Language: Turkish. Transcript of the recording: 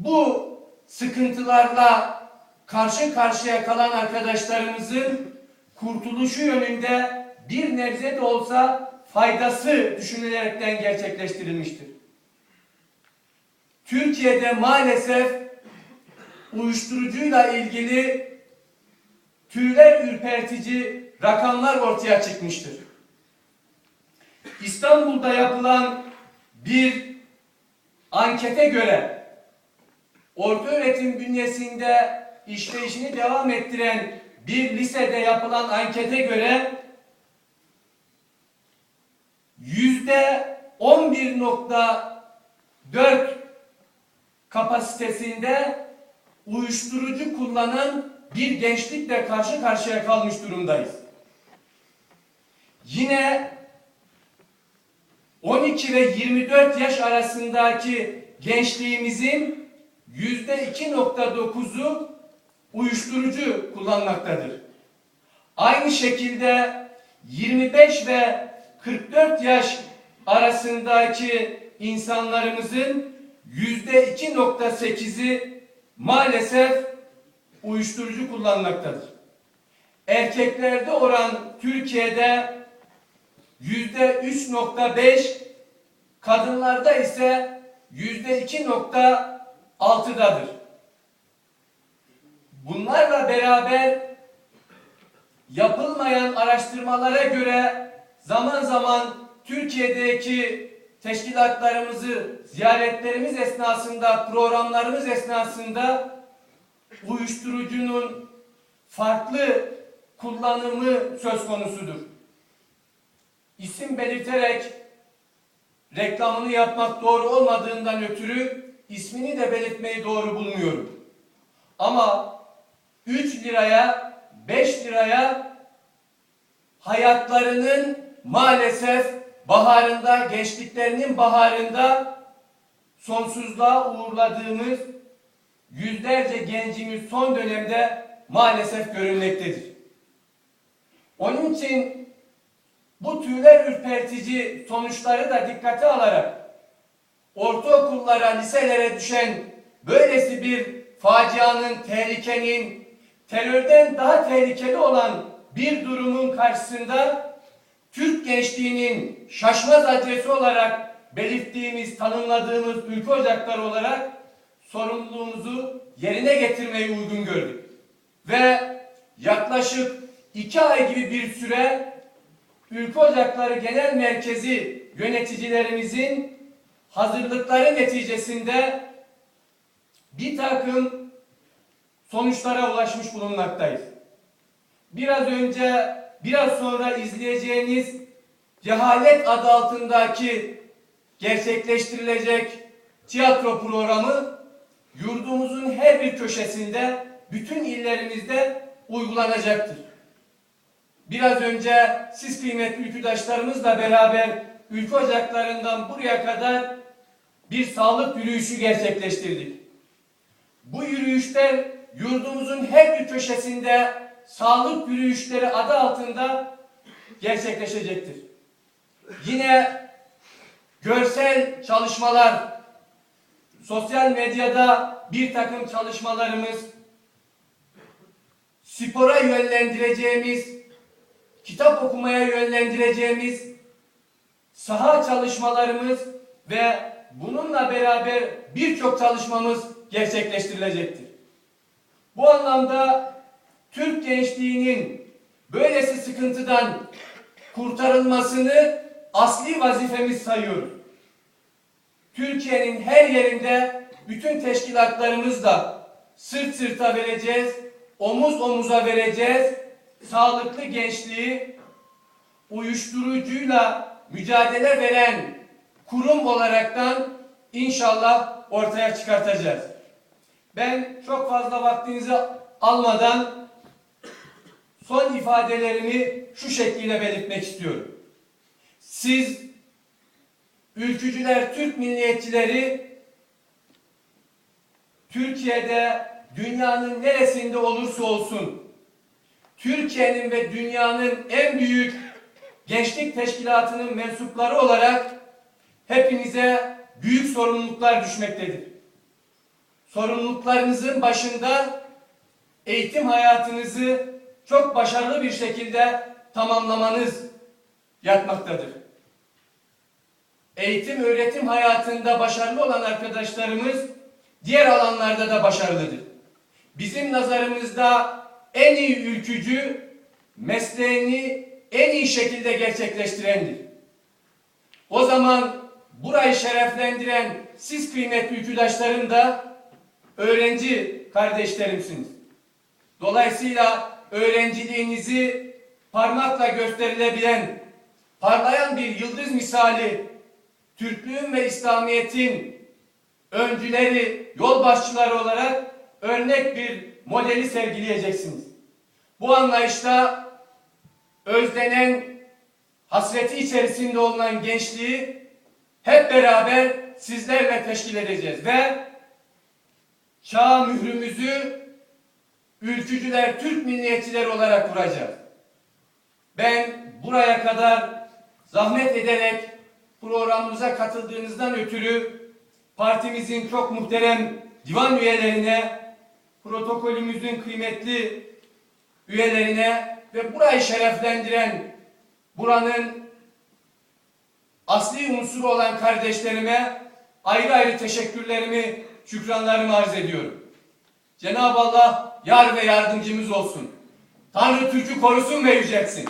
bu sıkıntılarla karşı karşıya kalan arkadaşlarımızın kurtuluşu yönünde bir nebze de olsa faydası düşünülerekten gerçekleştirilmiştir. Türkiye'de maalesef uyuşturucuyla ilgili tüyler ürpertici rakamlar ortaya çıkmıştır. İstanbul'da yapılan bir ankete göre orta öğretim bünyesinde işleyişini devam ettiren bir lisede yapılan ankete göre yüzde 11.4 kapasitesinde uyuşturucu kullanan bir gençlikle karşı karşıya kalmış durumdayız. Yine 12 ve 24 yaş arasındaki gençliğimizin yüzde 2.9'u uyuşturucu kullanmaktadır. Aynı şekilde 25 ve 44 yaş arasındaki insanlarımızın yüzde 2.8'i maalesef uyuşturucu kullanmaktadır. Erkeklerde oran Türkiye'de yüzde 3.5, kadınlarda ise yüzde 2.6'dadır. Bunlarla beraber yapılmayan araştırmalara göre zaman zaman Türkiye'deki teşkilatlarımızı ziyaretlerimiz esnasında, programlarımız esnasında uyuşturucunun farklı kullanımı söz konusudur. İsim belirterek reklamını yapmak doğru olmadığından ötürü ismini de belirtmeyi doğru bulmuyorum. Ama 3 liraya 5 liraya hayatlarının maalesef baharında, gençliklerinin baharında sonsuzluğa uğurladığımız yüzlerce gencimiz son dönemde maalesef görülmektedir. Onun için bu tüyler ürpertici sonuçları da dikkate alarak ortaokullara, liselere düşen böylesi bir facianın, tehlikenin, terörden daha tehlikeli olan bir durumun karşısında Türk gençliğinin şaşmaz adresi olarak belirttiğimiz, tanımladığımız ülke ocakları olarak sorumluluğumuzu yerine getirmeyi uygun gördük. Ve yaklaşık iki ay gibi bir süre Ülke Ocakları Genel Merkezi yöneticilerimizin hazırlıkları neticesinde bir takım sonuçlara ulaşmış bulunmaktayız. Biraz önce, biraz sonra izleyeceğiniz cehalet adı altındaki gerçekleştirilecek tiyatro programı yurdumuzun her bir köşesinde, bütün illerimizde uygulanacaktır. Biraz önce siz kıymetli ülküdaşlarımızla beraber ülke ocaklarından buraya kadar bir sağlık yürüyüşü gerçekleştirdik. Bu yürüyüşler yurdumuzun her bir köşesinde sağlık yürüyüşleri adı altında gerçekleşecektir. Yine görsel çalışmalar, sosyal medyada bir takım çalışmalarımız, spora yönlendireceğimiz, kitap okumaya yönlendireceğimiz saha çalışmalarımız ve bununla beraber birçok çalışmamız gerçekleştirilecektir. Bu anlamda Türk gençliğinin böylesi sıkıntıdan kurtarılmasını asli vazifemiz sayıyoruz. Türkiye'nin her yerinde bütün teşkilatlarımızla sırt sırta vereceğiz, omuz omuza vereceğiz. Sağlıklı gençliği uyuşturucuyla mücadele veren kurum olaraktan inşallah ortaya çıkartacağız. Ben çok fazla vaktinizi almadan son ifadelerimi şu şekliyle belirtmek istiyorum. Siz ülkücüler, Türk milliyetçileri Türkiye'de dünyanın neresinde olursa olsun Türkiye'nin ve dünyanın en büyük gençlik teşkilatının mensupları olarak hepinize büyük sorumluluklar düşmektedir. sorumluluklarınızın başında eğitim hayatınızı çok başarılı bir şekilde tamamlamanız yatmaktadır. Eğitim öğretim hayatında başarılı olan arkadaşlarımız diğer alanlarda da başarılıdır. Bizim nazarımızda en iyi ülkücü mesleğini en iyi şekilde gerçekleştirendir. O zaman burayı şereflendiren siz kıymetli ülküdaşlarım da öğrenci kardeşlerimsiniz. Dolayısıyla öğrenciliğinizi parmakla gösterilebilen, parlayan bir yıldız misali Türklüğün ve İslamiyet'in öncüleri, yol başçıları olarak örnek bir modeli sergileyeceksiniz. Bu anlayışta özlenen, hasreti içerisinde olunan gençliği hep beraber sizlerle teşkil edeceğiz ve çağ mührümüzü ülkücüler, Türk milliyetçiler olarak kuracağız. Ben buraya kadar zahmet ederek programımıza katıldığınızdan ötürü partimizin çok muhterem divan üyelerine, protokolümüzün kıymetli üyelerine ve burayı şereflendiren buranın asli unsuru olan kardeşlerime ayrı ayrı teşekkürlerimi, şükranlarımı arz ediyorum. Cenab-ı Allah yar ve yardımcımız olsun. Tanrı Türk'ü korusun ve yüceltsin.